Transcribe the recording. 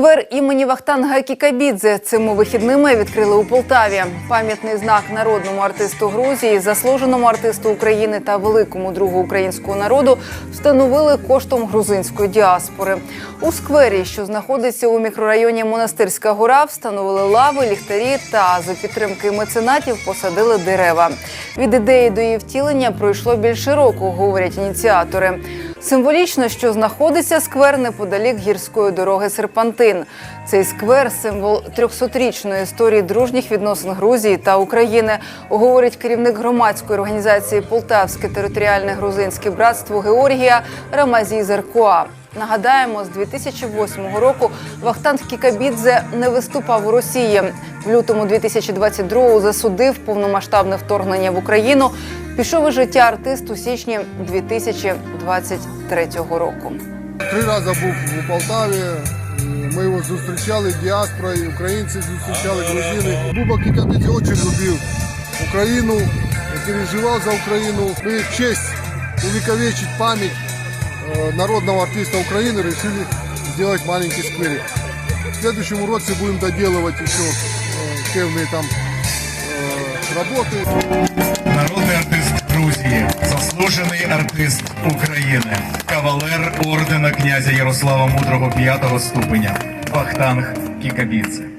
Сквер імені Вахтанга Кікабідзе цими вихідними відкрили у Полтаві. Пам'ятний знак народному артисту Грузії, заслуженому артисту України та великому другу українського народу встановили коштом грузинської діаспори. У сквері, що знаходиться у мікрорайоні Монастирська гора, встановили лави, ліхтарі та за підтримки меценатів посадили дерева. Від ідеї до її втілення пройшло більше року, говорять ініціатори. Символічно, що знаходиться сквер неподалік гірської дороги Серпантин. Цей сквер символ 300-річної історії дружніх відносин Грузії та України, говорить керівник громадської організації Полтавське територіальне грузинське братство Георгія Рамазій Зеркуа. Нагадаємо, з 2008 року Вахтанг Кікабідзе не виступав у Росії В лютому 2022-го засудив повномасштабне вторгнення в Україну. Пішов із життя артист у січні 2023 року. Три рази був у Полтаві. Ми його зустрічали діаспорою, українці зустрічали грузини. Буба Кікабідзе дуже любив Україну, переживав за Україну. Ми в честь увековечить память э, народного артиста Украины решили сделать маленький скверик. В следующем році будем доделывать еще э, певные там э, работы. Народний артист Грузії, заслужений артист України, кавалер ордена князя Ярослава Мудрого п'ятого ступеня Вахтанг Кікабідзе.